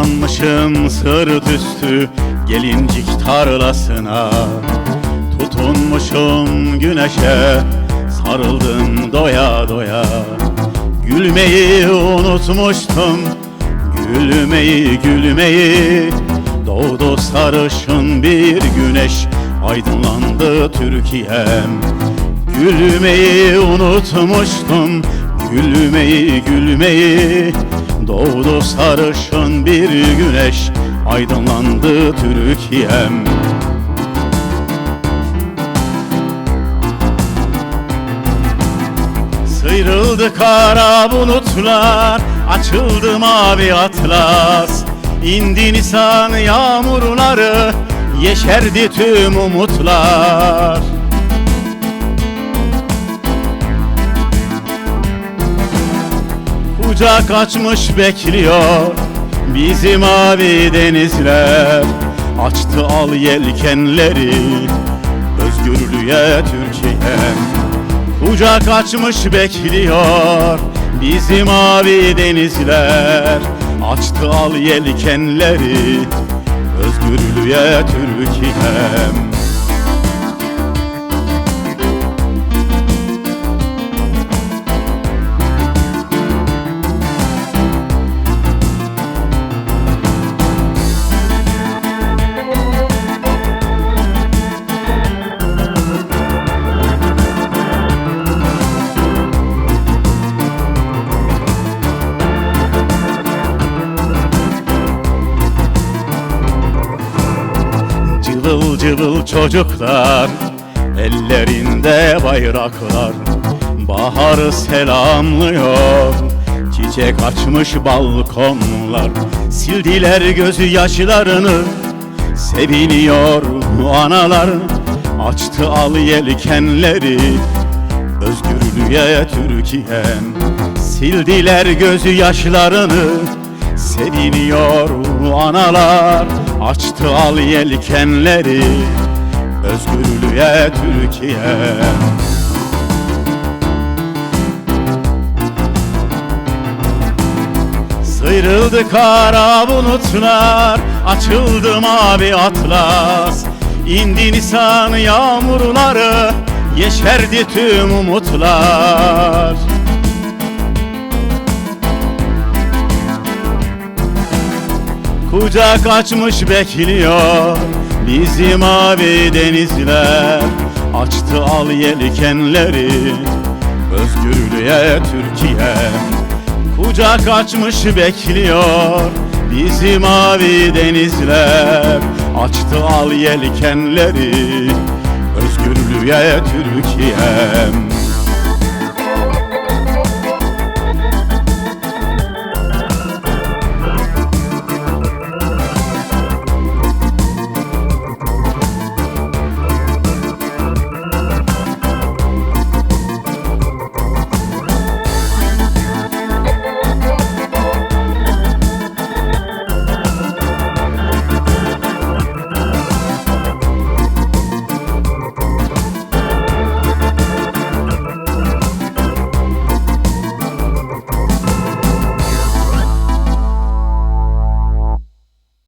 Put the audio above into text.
Çıkmışım sırt üstü gelincik tarlasına. Tutunmuşum güneşe sarıldım doya doya. Gülmeyi unutmuştum Gülmeyi gülmeyi. Doğdu sarışın bir güneş Aydınlandı Türkiye'm. Gülmeyi unutmuştum Gülmeyi gülmeyi Doğdu sarışın bir güneş Aydınlandı Türkiye'm. Sıyrıldı kara bulutlar Açıldı mavi atlas. İndi nisan yağmurları Yeşerdi tüm umutlar Kucak açmış bekliyor Bizi mavi denizler. Açtı al yelkenleri Özgürlüğe Türkiye'm Kucak açmış bekliyor Bizi mavi denizler. Açtı al yelkenleri Özgürlüğe Türkiye'm Cıvıl çocuklar Ellerinde bayraklar Baharı selamlıyor. Çiçek açmış balkonlar Sildiler gözü yaşlarını. Seviniyor analar Açtı al yelkenleri. Özgürlüğe Türkiye'm Sildiler gözü yaşlarını. Seviniyor analar Açtı al yelkenleri Özgürlüğe Türkiye'm Sıyrıldı kara bulutlar Açıldı mavi atlas. İndi nisan yağmurları Yeşerdi tüm umutlar Kucak açmış bekliyor Bizi mavi denizler. Açtı al yelkenleri Özgürlüğe Türkiye'm Kucak açmış bekliyor Bizi mavi denizler. Açtı al yelkenleri Özgürlüğe Türkiye'm